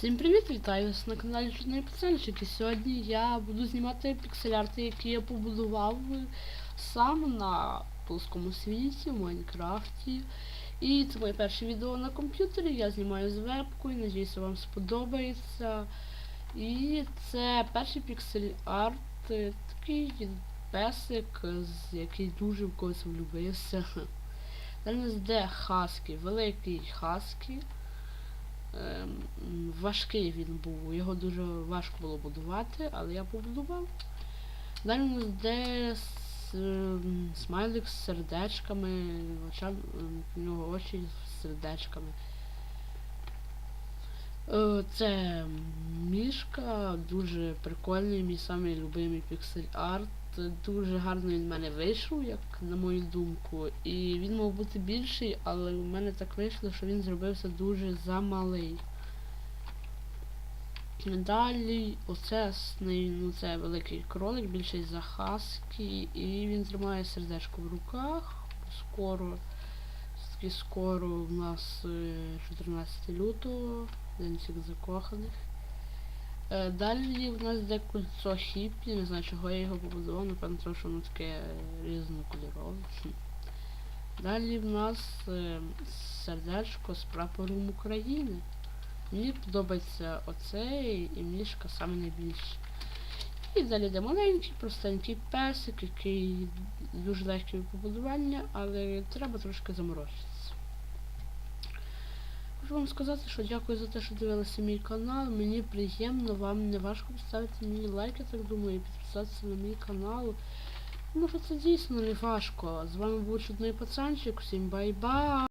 Всім привіт, вітаю вас на каналі Чудний Пацанчик. І сьогодні я буду знімати піксель-арти, які я побудував сам на плоскому світі в Майнкрафті. І це моє перше відео на комп'ютері. Я знімаю з вебкою, надіюся, вам сподобається. І це перший піксель-арт, такий песик, з який дуже в когось влюбився. Далі нас де Хаскі, великий Хаскі. Важкий він був, його дуже важко було будувати, але я побудував. Далі у нас де с- ем, смайлик з сердечками, очам, ем, у нього очі з сердечками. Е, Це мішка, дуже прикольний, мій самий любимий піксель арт. Дуже гарно він в мене вийшов, як на мою думку. І він мав бути більший, але у мене так вийшло, що він зробився дуже замалий. Далі оце ну, це великий кролик, більший за хаски, і він тримає сердечко в руках. Скоро, скоро у нас е, 14 лютого, день всіх закоханих. Е, Далі в нас йде кольцо хіппі, не знаю чого я його побудував, напевно, тому що воно таке е, різнокольорове. Далі в нас е, сердечко з прапором України. Мені подобається оцей і мішка саме найбільше. І далі йде маленький, простенький песик, який дуже легкий побудування, але треба трошки заморочитися. Хочу вам сказати, що дякую за те, що дивилися мій канал. Мені приємно, вам не важко поставити мені лайк, я так думаю, і підписатися на мій канал. Тому що це дійсно не важко. З вами був чудний пацанчик. Всім бай-бай!